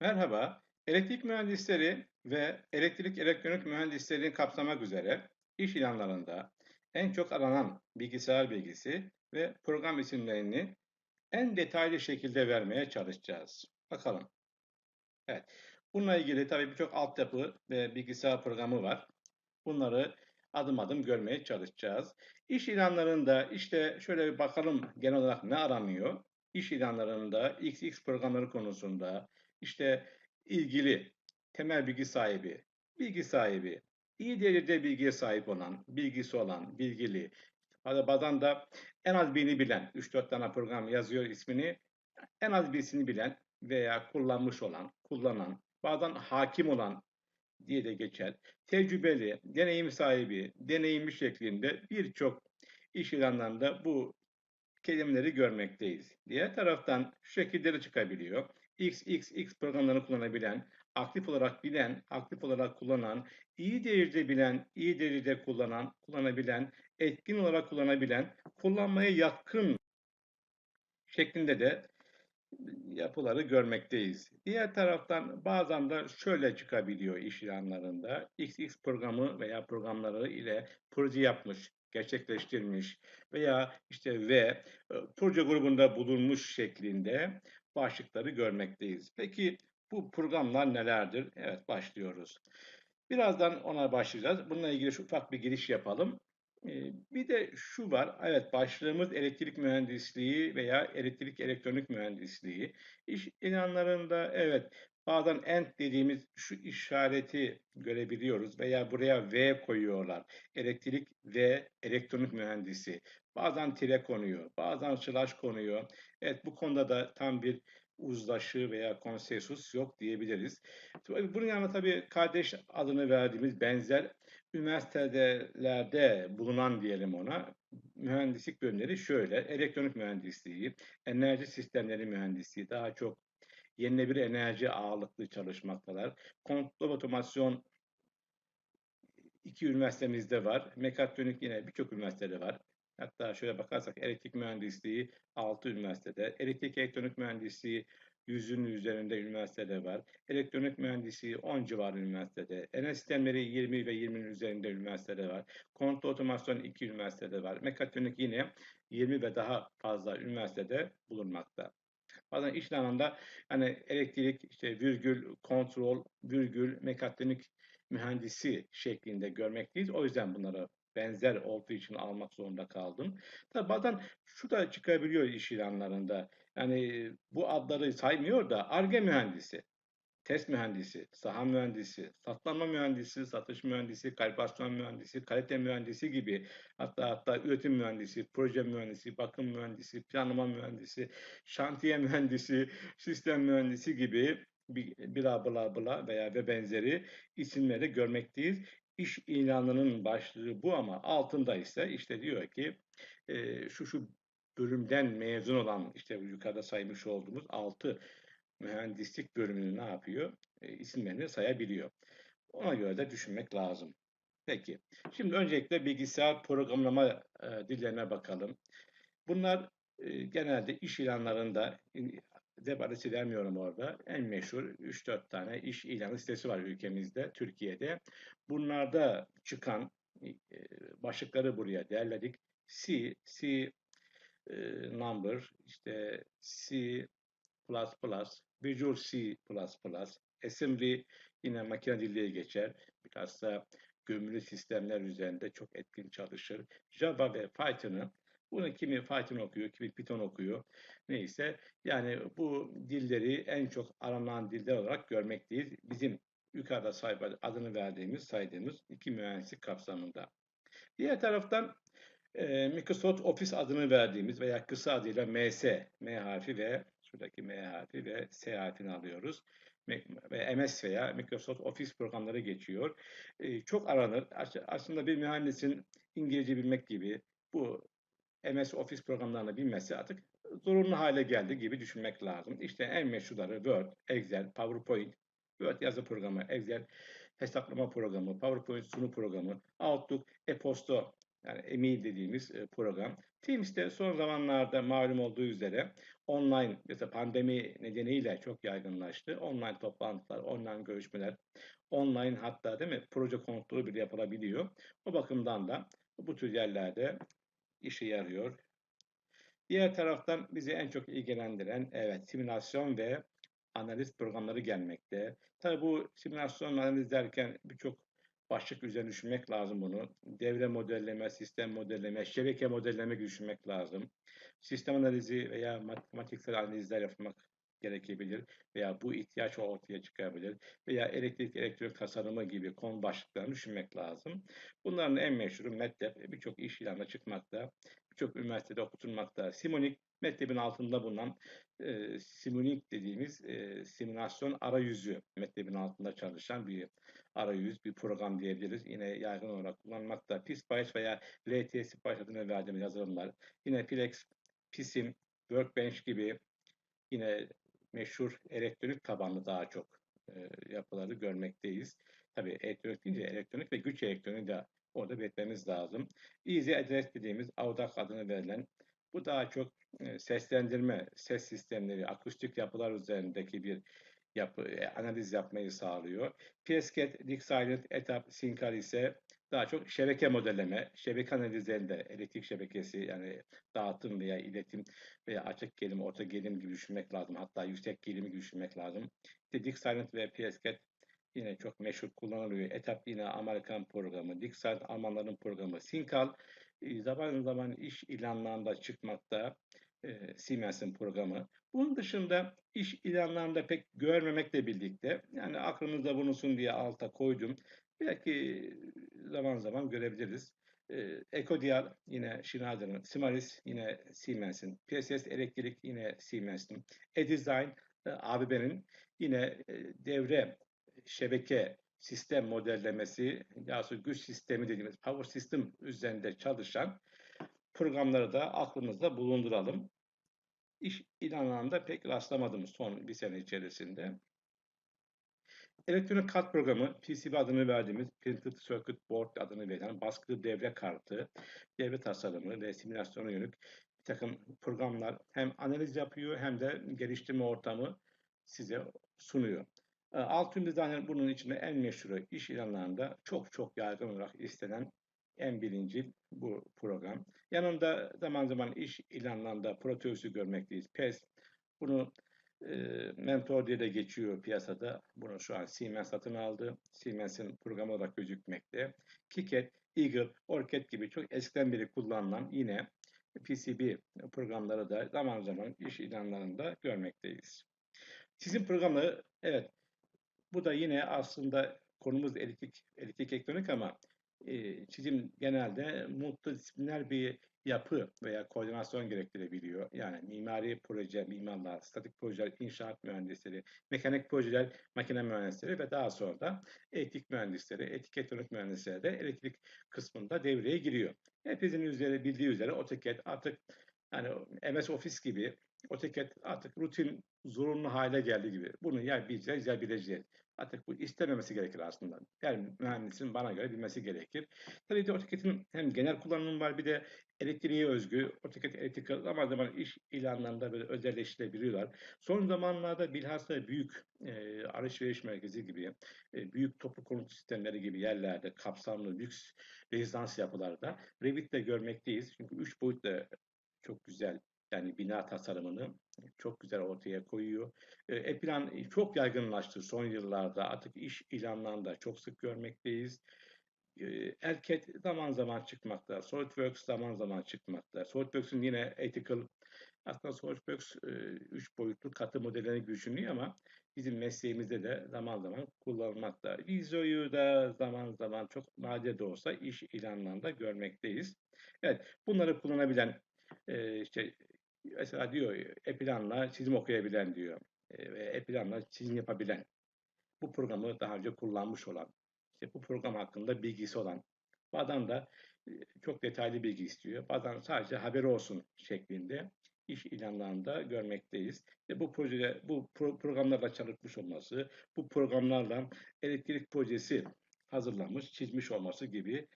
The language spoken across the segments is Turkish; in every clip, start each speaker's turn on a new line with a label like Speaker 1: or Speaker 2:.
Speaker 1: Merhaba, elektrik mühendisleri ve elektrik elektronik mühendislerini kapsamak üzere iş ilanlarında en çok aranan bilgisayar bilgisi ve program isimlerini en detaylı şekilde vermeye çalışacağız. Bakalım. Evet, bununla ilgili tabii birçok altyapı ve bilgisayar programı var. Bunları adım adım görmeye çalışacağız. İş ilanlarında işte şöyle bir bakalım genel olarak ne aranıyor? İş ilanlarında XX programları konusunda işte ilgili temel bilgi sahibi, bilgi sahibi, iyi derecede bilgiye sahip olan, bilgisi olan, bilgili, Hadi bazen de en az birini bilen, 3-4 tane program yazıyor ismini, en az birisini bilen veya kullanmış olan, kullanan, bazen hakim olan diye de geçer. Tecrübeli, deneyim sahibi, deneyimli şeklinde birçok iş ilanlarında bu kelimeleri görmekteyiz. Diğer taraftan şu şekilde de çıkabiliyor. XXX programlarını kullanabilen, aktif olarak bilen, aktif olarak kullanan, iyi derecede bilen, iyi derecede kullanan, kullanabilen, etkin olarak kullanabilen, kullanmaya yatkın şeklinde de yapıları görmekteyiz. Diğer taraftan bazen de şöyle çıkabiliyor iş ilanlarında. XX programı veya programları ile proje yapmış, gerçekleştirmiş veya işte ve proje grubunda bulunmuş şeklinde başlıkları görmekteyiz. Peki bu programlar nelerdir? Evet başlıyoruz. Birazdan ona başlayacağız. Bununla ilgili şu ufak bir giriş yapalım. Ee, bir de şu var, evet başlığımız elektrik mühendisliği veya elektrik elektronik mühendisliği. İş ilanlarında evet bazen ENT dediğimiz şu işareti görebiliyoruz veya buraya V koyuyorlar. Elektrik ve elektronik mühendisi. Bazen tire konuyor, bazen slash konuyor. Evet bu konuda da tam bir uzlaşı veya konsensus yok diyebiliriz. Bunun yanında tabii kardeş adını verdiğimiz benzer üniversitelerde bulunan diyelim ona mühendislik bölümleri şöyle. Elektronik mühendisliği, enerji sistemleri mühendisliği daha çok yenilebilir enerji ağırlıklı çalışmaktalar. Kontrol otomasyon iki üniversitemizde var. Mekatronik yine birçok üniversitede var. Hatta şöyle bakarsak elektrik mühendisliği 6 üniversitede, elektrik elektronik mühendisliği yüzün üzerinde üniversitede var. Elektronik mühendisliği 10 civarı üniversitede. Enerji sistemleri 20 ve 20'nin üzerinde üniversitede var. Kontrol otomasyon 2 üniversitede var. Mekatronik yine 20 ve daha fazla üniversitede bulunmakta. Bazen iş alanında hani elektrik, işte virgül, kontrol, virgül, mekatronik mühendisi şeklinde görmekteyiz. O yüzden bunlara benzer olduğu için almak zorunda kaldım. Tabii bazen şu da çıkabiliyor iş ilanlarında. Yani bu adları saymıyor da ARGE mühendisi, test mühendisi, saha mühendisi, satlanma mühendisi, satış mühendisi, kalibrasyon mühendisi, kalite mühendisi gibi hatta hatta üretim mühendisi, proje mühendisi, bakım mühendisi, planlama mühendisi, şantiye mühendisi, sistem mühendisi gibi bir, bla bla bla veya ve benzeri isimleri görmekteyiz. İş ilanının başlığı bu ama altında ise işte diyor ki e, şu şu bölümden mezun olan işte yukarıda saymış olduğumuz 6 mühendislik bölümünü ne yapıyor? E, isimlerini sayabiliyor. Ona göre de düşünmek lazım. Peki. Şimdi öncelikle bilgisayar programlama e, dillerine bakalım. Bunlar e, genelde iş ilanlarında web adresi vermiyorum orada. En meşhur 3-4 tane iş ilanı sitesi var ülkemizde, Türkiye'de. Bunlarda çıkan e, başlıkları buraya derledik. C, C e, number, işte C++, Visual C++, Assembly yine makine diliye geçer. Biraz da gömülü sistemler üzerinde çok etkin çalışır. Java ve Python'ı bunu kimi Python okuyor, kimi Python okuyor. Neyse yani bu dilleri en çok aranan diller olarak görmekteyiz. Bizim yukarıda sahip adını verdiğimiz, saydığımız iki mühendislik kapsamında. Diğer taraftan e, Microsoft Office adını verdiğimiz veya kısa adıyla MS, M harfi ve şuradaki M harfi ve S harfini alıyoruz. Ve MS veya Microsoft Office programları geçiyor. E, çok aranır. Aslında bir mühendisin İngilizce bilmek gibi bu MS Office programlarını bilmesi artık zorunlu hale geldi gibi düşünmek lazım. İşte en meşhurları Word, Excel, PowerPoint, Word yazı programı, Excel hesaplama programı, PowerPoint sunu programı, Outlook, e-posta Yani EMI dediğimiz e, program. Teams de son zamanlarda malum olduğu üzere online mesela pandemi nedeniyle çok yaygınlaştı. Online toplantılar, online görüşmeler, online hatta değil mi proje kontrolü bile yapılabiliyor. O bakımdan da bu tür yerlerde işe yarıyor. Diğer taraftan bizi en çok ilgilendiren evet simülasyon ve analiz programları gelmekte. Tabii bu simülasyon analiz derken birçok başlık üzerine düşünmek lazım bunu. Devre modelleme, sistem modelleme, şebeke modelleme düşünmek lazım. Sistem analizi veya matematiksel analizler yapmak gerekebilir veya bu ihtiyaç ortaya çıkabilir veya elektrik elektrik tasarımı gibi konu başlıklarını düşünmek lazım. Bunların en meşhuru MATLAB birçok iş ilanına çıkmakta, birçok üniversitede okutulmakta. Simonik MATLAB'in altında bulunan e, Simonik dediğimiz e, simülasyon arayüzü MATLAB'in altında çalışan bir arayüz, bir program diyebiliriz. Yine yaygın olarak kullanmakta. PySpark veya LTSPark adını verdiğimiz yazılımlar. Yine Plex, PISM, Workbench gibi yine meşhur elektronik tabanlı daha çok e, yapıları görmekteyiz. Tabii elektronik deyince elektronik ve güç elektroniği de orada belirtmemiz lazım. Easy Address dediğimiz AUDAC adını verilen bu daha çok e, seslendirme, ses sistemleri, akustik yapılar üzerindeki bir yapı, e, analiz yapmayı sağlıyor. PSCAT, Dick Silent, Etap, Syncel ise daha çok şebeke modelleme, şebeke analizlerinde elektrik şebekesi yani dağıtım veya iletim veya açık gelim, orta gelim gibi düşünmek lazım. Hatta yüksek gelimi gibi düşünmek lazım. İşte Dick Silent ve PSCAT yine çok meşhur kullanılıyor. Etap yine Amerikan programı, Dick Silent Almanların programı. Syncel e, zaman zaman iş ilanlarında çıkmakta. E, Siemens'in programı. Bunun dışında iş ilanlarında pek görmemekle birlikte yani aklınızda bulunsun diye alta koydum. Belki zaman zaman görebiliriz. E, Ecodial yine Schneider'ın, Simaris yine Siemens'in, PSS Elektrik yine Siemens'in, E-Design e, ABB'nin yine e, devre şebeke sistem modellemesi, yahut güç sistemi dediğimiz power system üzerinde çalışan programları da aklımızda bulunduralım. İş ilanlarında pek rastlamadım son bir sene içerisinde. Elektronik kart programı, PCB adını verdiğimiz Printed Circuit Board adını verilen baskı devre kartı, devre tasarımı ve simülasyona yönelik bir takım programlar hem analiz yapıyor hem de geliştirme ortamı size sunuyor. Altın Designer bunun içinde en meşhur iş ilanlarında çok çok yaygın olarak istenen en birinci bu program. Yanında zaman zaman iş ilanlarında Proteus'u görmekteyiz. PES bunu mentor diye de geçiyor piyasada. Bunu şu an Siemens satın aldı. Siemens'in programı olarak gözükmekte. Kiket, Eagle, Orchid gibi çok eskiden beri kullanılan yine PCB programları da zaman zaman iş ilanlarında görmekteyiz. Sizin programı evet bu da yine aslında konumuz elektrik, elektrik elektronik ama e, çizim genelde multidisipliner bir yapı veya koordinasyon gerektirebiliyor. Yani mimari proje, mimarlar, statik projeler, inşaat mühendisleri, mekanik projeler, makine mühendisleri ve daha sonra da elektrik mühendisleri, etik elektronik mühendisleri de elektrik kısmında devreye giriyor. Hepinizin üzeri bildiği üzere AutoCAD artık yani MS Office gibi AutoCAD artık rutin zorunlu hale geldi gibi. Bunu ya bileceğiz ya bileceğiz. Artık bu istememesi gerekir aslında. Yani mühendisin bana göre bilmesi gerekir. Tabii ki AutoCAD'in hem genel kullanımı var bir de elektriğe özgü. AutoCAD elektrik zaman zaman iş ilanlarında böyle özelleştirebiliyorlar. Son zamanlarda bilhassa büyük e, alışveriş merkezi gibi, e, büyük toplu konut sistemleri gibi yerlerde kapsamlı lüks rezidans yapılarda Revit'te görmekteyiz. Çünkü üç boyutla çok güzel yani bina tasarımını çok güzel ortaya koyuyor. E-plan çok yaygınlaştı son yıllarda. Artık iş ilanlarında çok sık görmekteyiz. Erket zaman zaman çıkmakta. SolidWorks zaman zaman çıkmakta. SolidWorks'un yine ethical aslında SolidWorks üç boyutlu katı modelini düşünüyor ama bizim mesleğimizde de zaman zaman kullanılmakta. Visio'yu da zaman zaman çok nadir de olsa iş ilanlarında görmekteyiz. Evet, bunları kullanabilen işte mesela diyor e-planla çizim okuyabilen diyor e, e-planla çizim yapabilen bu programı daha önce kullanmış olan işte bu program hakkında bilgisi olan bazen da e, çok detaylı bilgi istiyor. Bazen sadece haberi olsun şeklinde iş ilanlarında görmekteyiz. Ve bu projede bu pro programlarla çalışmış olması, bu programlarla elektrik projesi hazırlamış, çizmiş olması gibi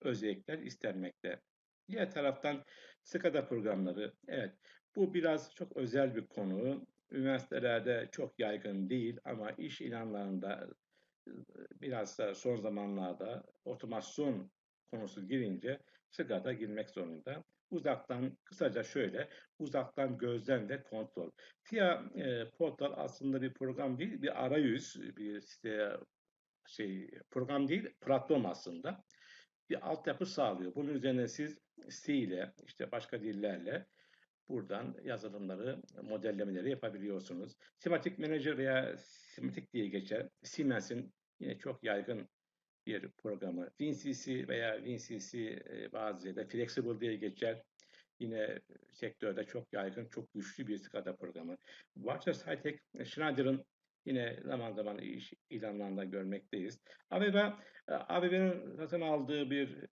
Speaker 1: özellikler istenmekte. Diğer taraftan SCADA programları, evet bu biraz çok özel bir konu. Üniversitelerde çok yaygın değil ama iş ilanlarında biraz da son zamanlarda otomasyon konusu girince SCADA girmek zorunda. Uzaktan kısaca şöyle, uzaktan gözlem ve kontrol. TIA e, Portal aslında bir program değil, bir arayüz, bir site şey program değil, platform aslında. Bir altyapı sağlıyor. Bunun üzerine siz C ile, işte başka dillerle buradan yazılımları, modellemeleri yapabiliyorsunuz. Semantic Manager veya Semantic diye geçer. Siemens'in yine çok yaygın bir programı. WinCC veya WinCC e, bazı yerde Flexible diye geçer. Yine sektörde çok yaygın, çok güçlü bir SCADA programı. Watchers Hightech, Schneider'ın yine zaman zaman iş ilanlarında görmekteyiz. ABB, e, ABB'nin zaten aldığı bir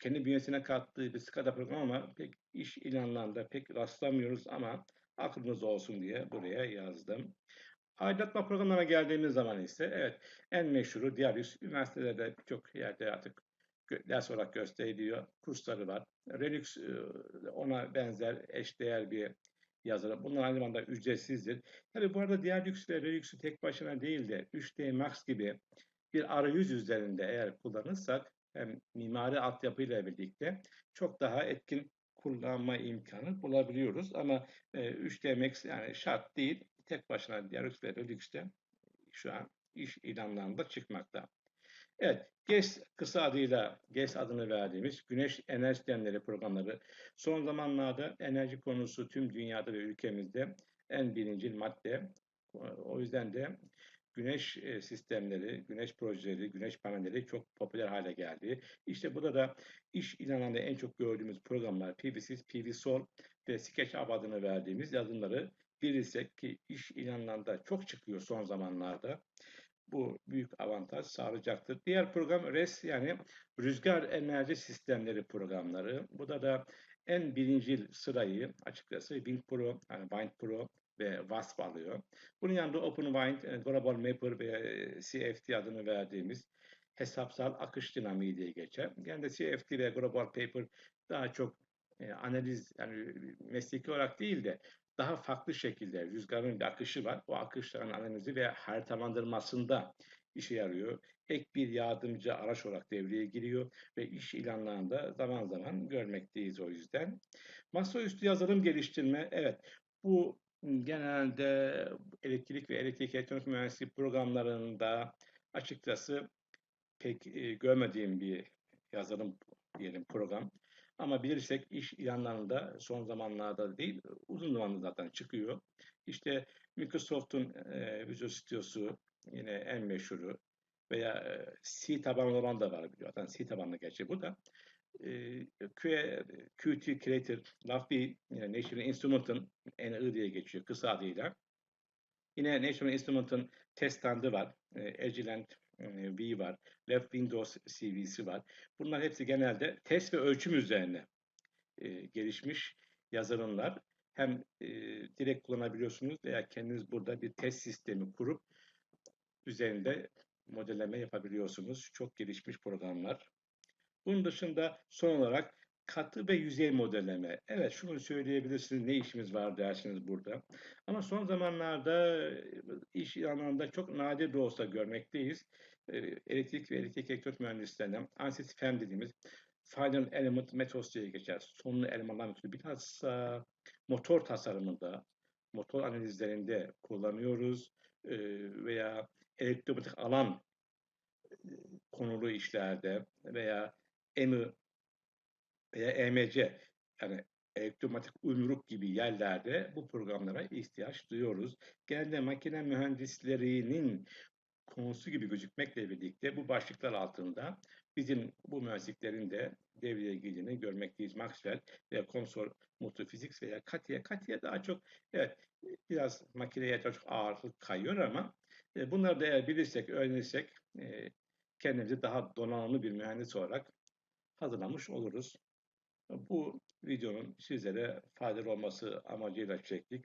Speaker 1: kendi bünyesine kattığı bir SCADA programı ama pek iş ilanlarında pek rastlamıyoruz ama aklınız olsun diye buraya yazdım. Aydınlatma programlarına geldiğimiz zaman ise evet en meşhuru Diarius. Üniversitelerde birçok yerde artık ders olarak gösteriliyor. Kursları var. Redux e, ona benzer eşdeğer bir yazılım. Bunlar aynı zamanda ücretsizdir. Tabii bu arada Diarius ve Redux'u tek başına değil de 3D Max gibi bir arayüz üzerinde eğer kullanırsak hem mimari altyapıyla birlikte çok daha etkin kullanma imkanı bulabiliyoruz. Ama e, 3D Max yani şart değil tek başına Dialux ve Redux'te şu an iş ilanlarında çıkmakta. Evet, GES kısa adıyla GES adını verdiğimiz Güneş Enerji Sistemleri programları son zamanlarda enerji konusu tüm dünyada ve ülkemizde en birincil madde. O yüzden de güneş e, sistemleri, güneş projeleri, güneş panelleri çok popüler hale geldi. İşte burada da iş ilanlarında en çok gördüğümüz programlar PVSys, PVSol ve SketchUp adını verdiğimiz yazılımları bilirsek ki iş ilanlarında çok çıkıyor son zamanlarda. Bu büyük avantaj sağlayacaktır. Diğer program RES yani Rüzgar Enerji Sistemleri programları. Bu da da en birincil sırayı açıkçası Wind Pro, yani Wind Pro ve WASP alıyor. Bunun yanında OpenWind, e, Global Mapper ve e, CFD adını verdiğimiz hesapsal akış dinamiği diye geçer. Yani de CFD ve Global Paper daha çok e, analiz yani mesleki olarak değil de daha farklı şekilde rüzgarın bir akışı var. O akışların analizi ve haritalandırmasında işe yarıyor. Ek bir yardımcı araç olarak devreye giriyor ve iş ilanlarında zaman zaman görmekteyiz o yüzden. Masaüstü yazılım geliştirme, evet bu genelde elektrik ve elektrik elektronik mühendisliği programlarında açıkçası pek e, görmediğim bir yazılım diyelim program. Ama bilirsek iş ilanlarında son zamanlarda değil, uzun zamandır zaten çıkıyor. İşte Microsoft'un e, Visual Studio'su yine en meşhuru veya e, C tabanlı olan da var biliyor. Zaten C tabanlı gerçi bu da. Qt Creator, Lofty, yine National Instrument'ın NI diye geçiyor kısa adıyla. Yine National Instrument'ın test standı var. Agilent V var, Left Windows CV'si var. Bunlar hepsi genelde test ve ölçüm üzerine gelişmiş yazılımlar. Hem direkt kullanabiliyorsunuz veya kendiniz burada bir test sistemi kurup üzerinde modelleme yapabiliyorsunuz. Çok gelişmiş programlar. Bunun dışında son olarak katı ve yüzey modelleme. Evet şunu söyleyebilirsiniz ne işimiz var dersiniz burada. Ama son zamanlarda iş alanında çok nadir de olsa görmekteyiz. Elektrik ve elektrik elektronik mühendislerinden ANSYS FEM dediğimiz Final Element Methods diye geçer. Sonlu elemanlar metodu. Bilhassa motor tasarımında, motor analizlerinde kullanıyoruz veya elektromatik alan konulu işlerde veya EMI veya EMC yani elektromatik uyumluluk gibi yerlerde bu programlara ihtiyaç duyuyoruz. Genelde makine mühendislerinin konusu gibi gözükmekle birlikte bu başlıklar altında bizim bu mühendisliklerin de devreye girdiğini görmekteyiz. Maxwell veya Consol Multiphysics veya Katia. Katia daha çok evet biraz makineye çok ağırlık kayıyor ama e, bunları da eğer bilirsek, öğrenirsek e, kendimizi daha donanımlı bir mühendis olarak hazırlamış oluruz. Bu videonun sizlere faydalı olması amacıyla çektik.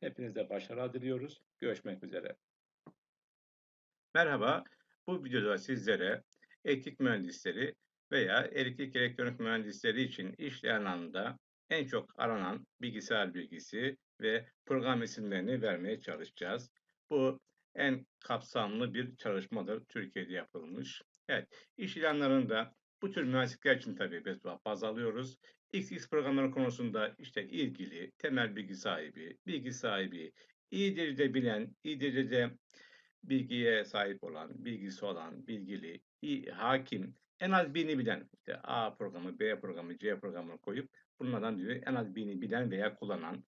Speaker 1: Hepinize başarılar diliyoruz. Görüşmek üzere. Merhaba, bu videoda sizlere elektrik mühendisleri veya elektrik elektronik mühendisleri için iş alanında en çok aranan bilgisayar bilgisi ve program isimlerini vermeye çalışacağız. Bu en kapsamlı bir çalışmadır Türkiye'de yapılmış. Evet, iş ilanlarında bu tür mühendislikler için tabii biz baz alıyoruz. XX programları konusunda işte ilgili, temel bilgi sahibi, bilgi sahibi, iyi derecede bilen, iyi derecede bilgiye sahip olan, bilgisi olan, bilgili, iyi, hakim, en az birini bilen, işte A programı, B programı, C programını koyup bunlardan diyor en az birini bilen veya kullanan,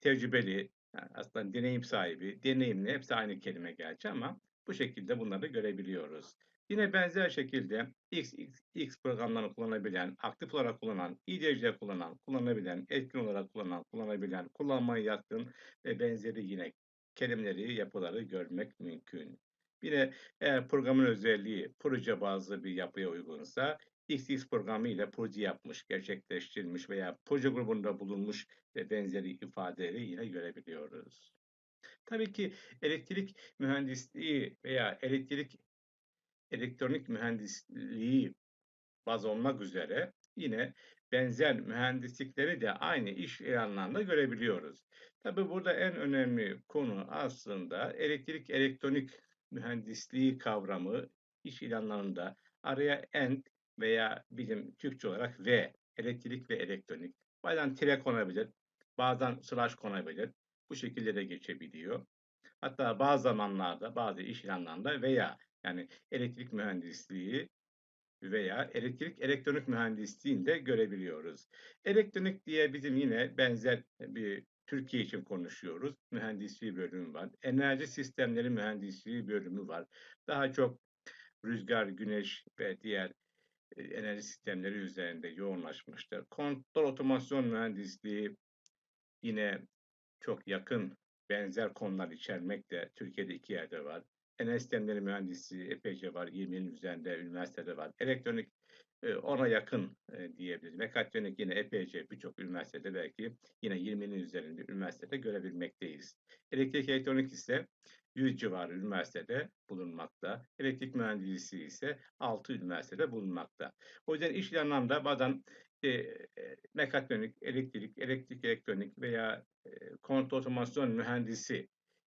Speaker 1: tecrübeli, yani aslında deneyim sahibi, deneyimli hepsi aynı kelime gerçi ama bu şekilde bunları görebiliyoruz. Yine benzer şekilde X, X, X programlarını kullanabilen, aktif olarak kullanan, iyi derecede kullanan, kullanabilen, etkin olarak kullanan, kullanabilen, kullanmaya yatkın ve benzeri yine kelimeleri, yapıları görmek mümkün. Yine eğer programın özelliği proje bazlı bir yapıya uygunsa XX programı ile proje yapmış, gerçekleştirilmiş veya proje grubunda bulunmuş ve benzeri ifadeleri yine görebiliyoruz. Tabii ki elektrik mühendisliği veya elektrik elektronik mühendisliği baz olmak üzere yine benzer mühendislikleri de aynı iş ilanlarında görebiliyoruz. Tabii burada en önemli konu aslında elektrik elektronik mühendisliği kavramı iş ilanlarında araya end veya bilim Türkçe olarak ve elektrik ve elektronik bazen tire konabilir, bazen slash konabilir. Bu şekilde de geçebiliyor. Hatta bazı zamanlarda bazı iş ilanlarında veya yani elektrik mühendisliği veya elektrik elektronik mühendisliğinde görebiliyoruz. Elektronik diye bizim yine benzer bir Türkiye için konuşuyoruz. Mühendisliği bölümü var. Enerji sistemleri mühendisliği bölümü var. Daha çok rüzgar, güneş ve diğer e, enerji sistemleri üzerinde yoğunlaşmıştır. Kontrol otomasyon mühendisliği yine çok yakın benzer konular içermekte. Türkiye'de iki yerde var. Enerji mühendisi epeyce var. 20'nin üzerinde üniversitede var. Elektronik e, ona yakın e, diyebiliriz. Mekatronik yine epeyce birçok üniversitede belki yine 20'nin üzerinde üniversitede görebilmekteyiz. Elektrik elektronik ise 100 civarı üniversitede bulunmakta. Elektrik mühendisliği ise 6 üniversitede bulunmakta. O yüzden iş anlamda bazen e, mekatronik, elektrik, elektrik elektronik veya e, kontrol otomasyon mühendisi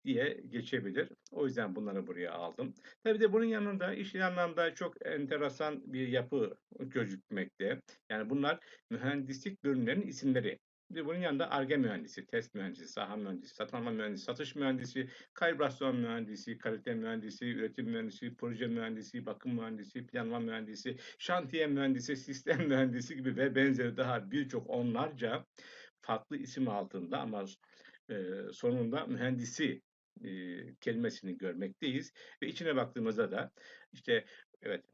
Speaker 1: diye geçebilir. O yüzden bunları buraya aldım. Tabii de bunun yanında iş anlamda çok enteresan bir yapı gözükmekte. Yani bunlar mühendislik bölümlerinin isimleri. Bir bunun yanında ARGE mühendisi, test mühendisi, saha mühendisi, satın alma mühendisi, satış mühendisi, kalibrasyon mühendisi, kalite mühendisi, üretim mühendisi, proje mühendisi, bakım mühendisi, planlama mühendisi, şantiye mühendisi, sistem mühendisi gibi ve benzeri daha birçok onlarca farklı isim altında ama sonunda mühendisi kelimesini görmekteyiz ve içine baktığımızda da işte evet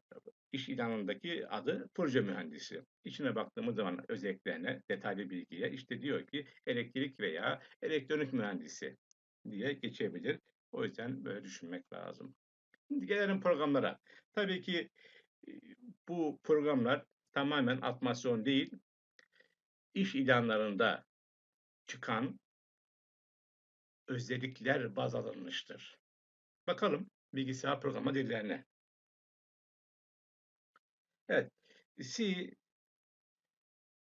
Speaker 1: iş ilanındaki adı proje mühendisi. İçine baktığımız zaman özelliklerine, detaylı bilgiye işte diyor ki elektrik veya elektronik mühendisi diye geçebilir. O yüzden böyle düşünmek lazım. Şimdi gelelim programlara. Tabii ki bu programlar tamamen atmasyon değil, iş ilanlarında çıkan özellikler baz alınmıştır. Bakalım bilgisayar programa dillerine. Evet, C,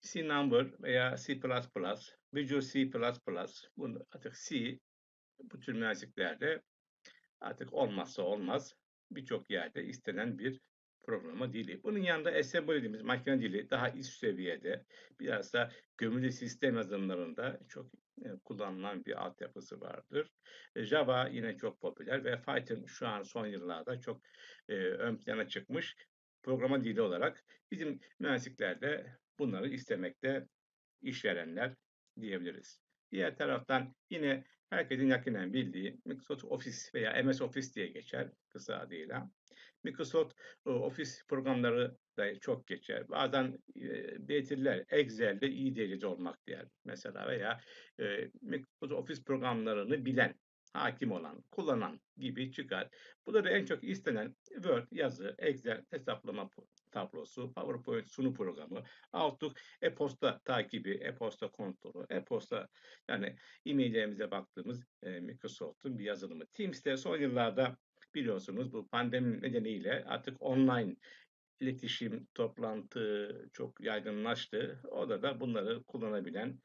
Speaker 1: C number veya C++, Visual C++, bunu artık C bu tür mühendisliklerde artık olmazsa olmaz birçok yerde istenen bir programa dili. Bunun yanında assembly dediğimiz makine dili daha üst seviyede biraz da gömülü sistem yazılımlarında çok kullanılan bir altyapısı vardır. E, Java yine çok popüler ve Python şu an son yıllarda çok e, ön plana çıkmış programa dili olarak bizim mühendisliklerde bunları istemekte işverenler diyebiliriz. Diğer taraftan yine herkesin yakinen bildiği Microsoft Office veya MS Office diye geçer kısa adıyla. Microsoft e, Office programları da çok geçer. Bazen e, belirtiler Excel'de iyi derecede olmak diğer mesela veya e, Microsoft Office programlarını bilen hakim olan, kullanan gibi çıkar. Da en çok istenen Word, yazı, Excel, hesaplama tablosu, PowerPoint sunu programı, Outlook, e-posta takibi, e-posta kontrolü, e-posta yani e-maillerimize baktığımız e, Microsoft'un bir yazılımı. Teams'te son yıllarda biliyorsunuz bu pandemi nedeniyle artık online iletişim, toplantı çok yaygınlaştı. Orada da bunları kullanabilen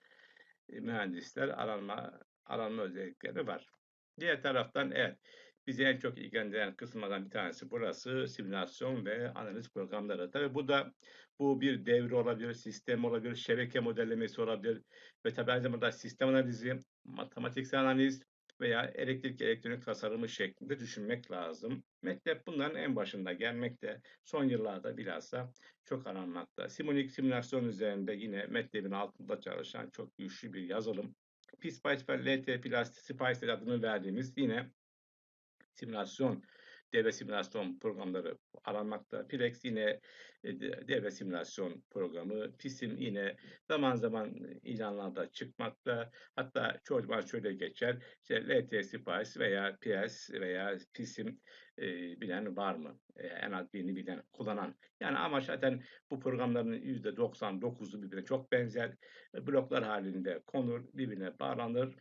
Speaker 1: e, mühendisler aranma aranma özellikleri var. Diğer taraftan evet bizi en çok ilgilendiren kısımlardan bir tanesi burası simülasyon ve analiz programları. Tabii bu da bu bir devre olabilir, sistem olabilir, şebeke modellemesi olabilir ve tabii aynı zamanda sistem analizi, matematiksel analiz veya elektrik elektronik tasarımı şeklinde düşünmek lazım. MATLAB bunların en başında gelmekte. Son yıllarda bilhassa çok aranmakta. Simulink simülasyon üzerinde yine MATLAB'in altında çalışan çok güçlü bir yazılım. PSPICE ve LT Plus Spice adını verdiğimiz yine simülasyon devre simülasyon programları aranmakta. Plex yine e, devre simülasyon programı. PISIM yine zaman zaman ilanlarda çıkmakta. Hatta çoğu zaman şöyle geçer. İşte LT Spice veya PS veya PISIM e, bilen var mı? E, en az birini bilen, kullanan. Yani ama zaten bu programların %99'u birbirine çok benzer. E, bloklar halinde konur, birbirine bağlanır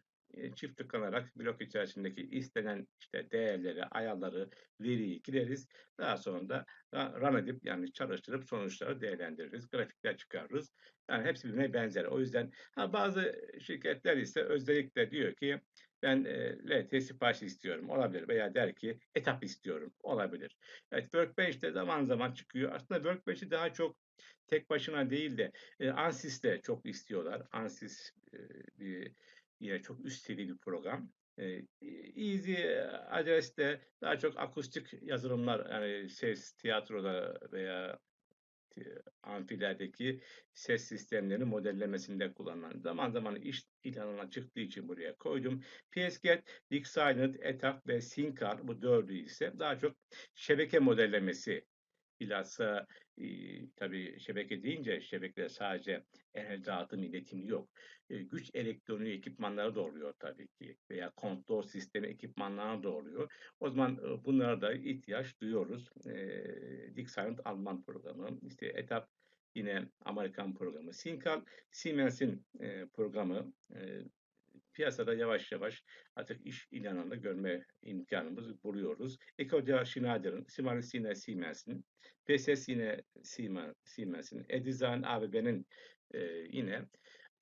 Speaker 1: çift tıklanarak blok içerisindeki istenen işte değerleri, ayarları, veriyi gireriz. Daha sonra da run edip yani çalıştırıp sonuçları değerlendiririz. Grafikler çıkarırız. Yani hepsi birbirine benzer. O yüzden ha, bazı şirketler ise özellikle diyor ki ben e, LT sipariş istiyorum olabilir veya der ki etap istiyorum olabilir. Evet Workbench'te zaman zaman çıkıyor. Aslında Workbench'i daha çok tek başına değil de e, Ansys'te çok istiyorlar. Ansys e, bir Yine çok üst seviye bir program. E, Easy Address'te daha çok akustik yazılımlar yani ses tiyatroda veya amfilerdeki ses sistemleri modellemesinde kullanılan. Zaman zaman iş ilanına çıktığı için buraya koydum. PSGet, Dick Silent, ETAP ve Synccar bu dördü ise daha çok şebeke modellemesi bilhassa e, tabii şebeke deyince şebekede sadece enerji dağıtım iletimi yok. E, güç elektronik ekipmanları da oluyor tabii ki veya kontrol sistemi ekipmanları da oluyor. O zaman e, bunlara da ihtiyaç duyuyoruz. E, Dick Silent Alman programı, işte etap yine Amerikan programı. Sinkal Siemens'in e, programı e, piyasada yavaş yavaş artık iş ilanında görme imkanımız buluyoruz. Ekodia Schneider'ın, Siemens yine Siemens'in, PSS yine Siemens'in, Edison ABB'nin e, yine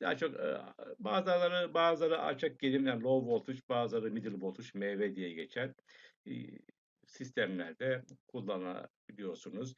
Speaker 1: daha çok e, bazıları bazıları açık gelim yani low voltage, bazıları middle voltage MV diye geçer. E, sistemlerde kullanabiliyorsunuz.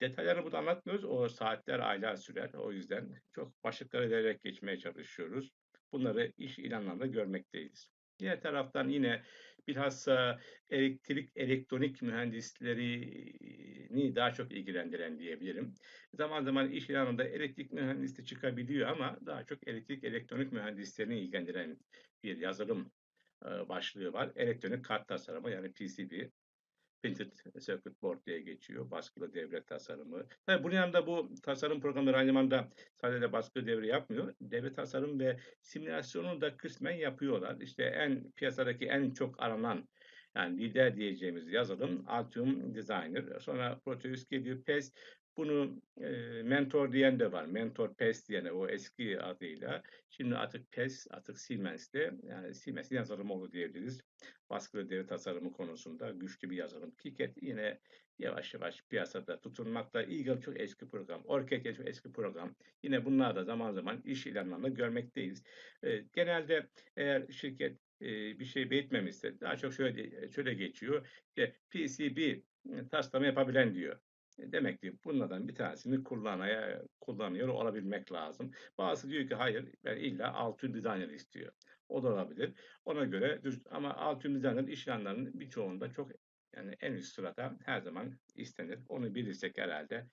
Speaker 1: Detaylarını burada anlatmıyoruz. O saatler, aylar sürer. O yüzden çok başlıkları vererek geçmeye çalışıyoruz. Bunları iş ilanlarında görmekteyiz. Diğer taraftan yine bilhassa elektrik, elektronik mühendislerini daha çok ilgilendiren diyebilirim. Zaman zaman iş ilanında elektrik mühendisi çıkabiliyor ama daha çok elektrik, elektronik mühendislerini ilgilendiren bir yazılım başlığı var. Elektronik kart tasarımı yani PCB. Printed Circuit Board diye geçiyor. Baskılı devre tasarımı. Tabii bunun yanında bu tasarım programları aynı zamanda sadece baskılı devre yapmıyor. Devre tasarım ve simülasyonu da kısmen yapıyorlar. İşte en piyasadaki en çok aranan yani lider diyeceğimiz yazılım Altium Designer. Sonra Proteus geliyor. PES bunu e, mentor diyen de var. Mentor PES diyen o eski adıyla. Şimdi artık PES, artık Siemens'te yani Siemens yazılım oldu diyebiliriz. Baskılı deri tasarımı konusunda güçlü bir yazılım. Kiket yine yavaş yavaş piyasada tutunmakta. Eagle çok eski program. Orchid çok eski program. Yine bunlar da zaman zaman iş ilanlarında görmekteyiz. E, genelde eğer şirket e, bir şey belirtmemişse daha çok şöyle şöyle geçiyor. İşte PCB taslama yapabilen diyor. E, demek ki bunlardan bir tanesini kullanaya, kullanıyor olabilmek lazım. Bazısı diyor ki hayır ben illa altın designer istiyor. O da olabilir. Ona göre ama altın designer iş ilanlarının birçoğunda çok yani en üst sırada her zaman istenir. Onu bilirsek herhalde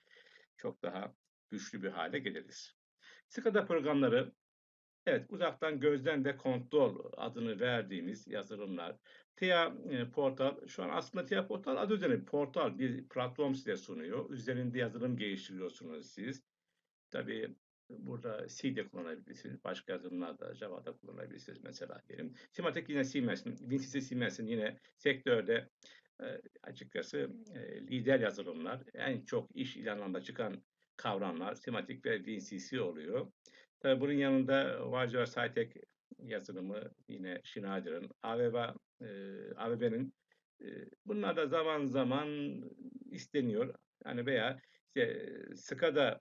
Speaker 1: çok daha güçlü bir hale geliriz. SCADA programları Evet, uzaktan gözden de kontrol adını verdiğimiz yazılımlar. TIA e, Portal, şu an aslında TIA Portal adı üzerine portal, bir platform size sunuyor. Üzerinde yazılım geliştiriyorsunuz siz. Tabii burada C de kullanabilirsiniz. Başka yazılımlarda Java'da kullanabilirsiniz mesela diyelim. Simatek yine Siemens'in, WinCC Siemens'in yine sektörde e, açıkçası e, lider yazılımlar. En çok iş ilanlarında çıkan kavramlar Simatik ve WinCC oluyor. Tabii bunun yanında Vajra Saytek yazılımı yine Schneider'ın, AVV, e, AVB'nin e, bunlar da zaman zaman isteniyor. Yani veya işte SCADA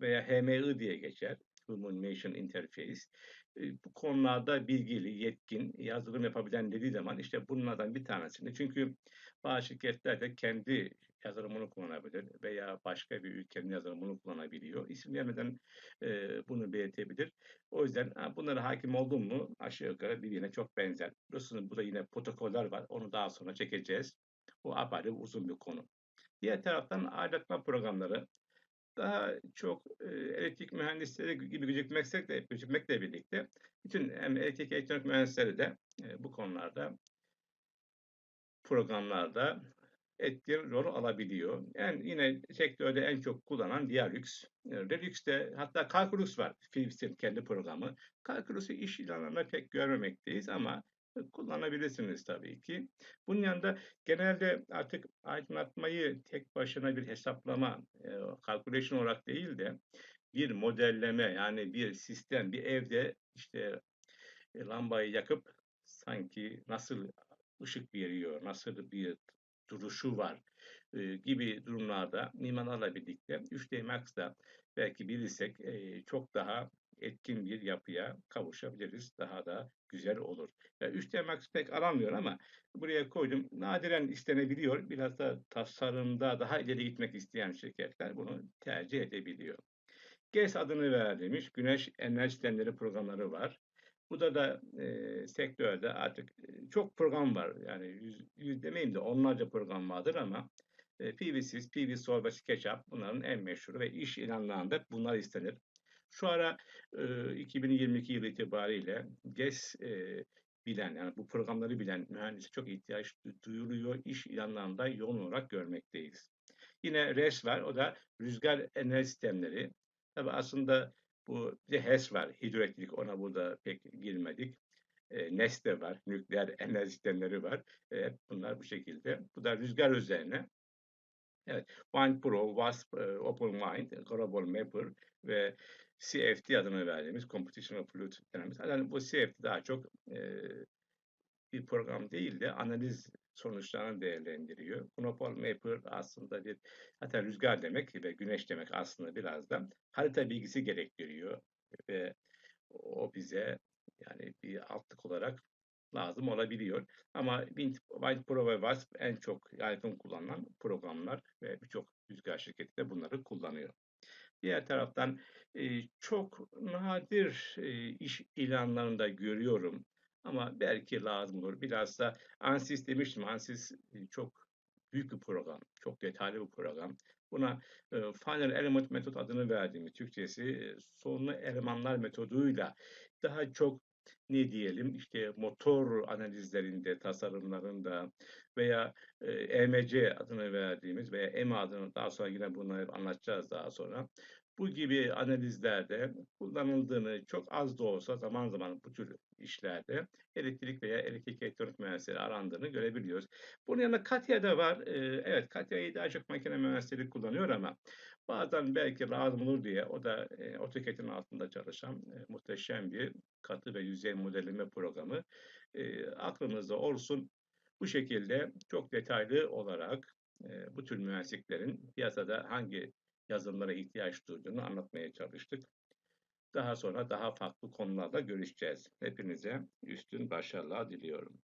Speaker 1: veya HMI diye geçer. Human Machine Interface. E, bu konularda bilgili, yetkin, yazılım yapabilen dediği zaman işte bunlardan bir tanesini. Çünkü bazı şirketler de kendi yazılımını kullanabilir veya başka bir ülkenin yazılımını kullanabiliyor. İsim vermeden e, bunu belirtebilir. O yüzden bunlara hakim oldun mu aşağı yukarı birbirine çok benzer. Biliyorsunuz burada yine protokoller var. Onu daha sonra çekeceğiz. Bu apayrı uzun bir konu. Diğer taraftan aydınlatma programları daha çok e, elektrik mühendisleri gibi gözükmekle, gözükmekle birlikte bütün hem elektrik elektronik mühendisleri de e, bu konularda programlarda etkin rol alabiliyor. Yani yine sektörde en çok kullanan Dialux. E, Relux'te hatta Calculus var. Philips'in kendi programı. Calculus'u iş ilanlarında pek görmemekteyiz ama kullanabilirsiniz tabii ki. Bunun yanında genelde artık aydınlatmayı tek başına bir hesaplama, e, calculation olarak değil de bir modelleme yani bir sistem, bir evde işte e, lambayı yakıp sanki nasıl ışık veriyor, nasıl bir duruşu var e, gibi durumlarda mimarlarla birlikte 3D Max'da belki bilirsek e, çok daha etkin bir yapıya kavuşabiliriz. Daha da güzel olur. Yani 3D Max pek aranmıyor ama buraya koydum. Nadiren istenebiliyor. Biraz da tasarımda daha ileri gitmek isteyen şirketler bunu tercih edebiliyor. GES adını verdiğimiz Güneş Enerji Sistemleri programları var. Bu da da e, sektörde artık e, çok program var. Yani yüz, yüz demeyeyim de onlarca program vardır ama e, PVSys, PVSol ve SketchUp bunların en meşhuru ve iş ilanlarında bunlar istenir. Şu ara e, 2022 yılı itibariyle GES e, bilen yani bu programları bilen mühendise çok ihtiyaç duyuluyor. İş ilanlarında yoğun olarak görmekteyiz. Yine RES var. O da rüzgar enerji sistemleri. Tabi aslında bu bir HES var. Hidroelektrik ona burada pek girmedik. E, NES'te var. Nükleer enerji sistemleri var. E, bunlar bu şekilde. Bu da rüzgar üzerine. Evet, Wind Pro, WASP, e, Open Wind, Global Mapper ve CFD adını verdiğimiz Computational Fluid Dynamics. Yani bu CFD daha çok e, bir program değil de analiz sonuçlarını değerlendiriyor. Monopol Mapper aslında bir hatta rüzgar demek ve güneş demek aslında biraz da harita bilgisi gerektiriyor ve o bize yani bir altlık olarak lazım olabiliyor. Ama Wind, Pro ve WASP en çok yaygın kullanılan programlar ve birçok rüzgar şirketi de bunları kullanıyor. Diğer taraftan çok nadir iş ilanlarında görüyorum ama belki lazım olur. Biraz da ANSYS demiştim. ANSYS e, çok büyük bir program, çok detaylı bir program. Buna e, Final Element Metot adını verdiğimiz Türkçesi e, sonlu elemanlar metoduyla daha çok ne diyelim işte motor analizlerinde, tasarımlarında veya e, EMC adını verdiğimiz veya EMA adını daha sonra yine bunları anlatacağız daha sonra. Bu gibi analizlerde kullanıldığını çok az da olsa zaman zaman bu tür işlerde elektrik veya elektrik elektronik mühendisleri arandığını görebiliyoruz. Bunun yanında Katya da var. Ee, evet Katya'yı daha çok makine mühendisleri kullanıyor ama bazen belki lazım olur diye o da e, AutoCAD'in altında çalışan e, muhteşem bir katı ve yüzey modelleme programı. E, aklınızda olsun. Bu şekilde çok detaylı olarak e, bu tür mühendisliklerin piyasada hangi yazılımlara ihtiyaç duyduğunu anlatmaya çalıştık. Daha sonra daha farklı konularda görüşeceğiz. Hepinize üstün başarılar diliyorum.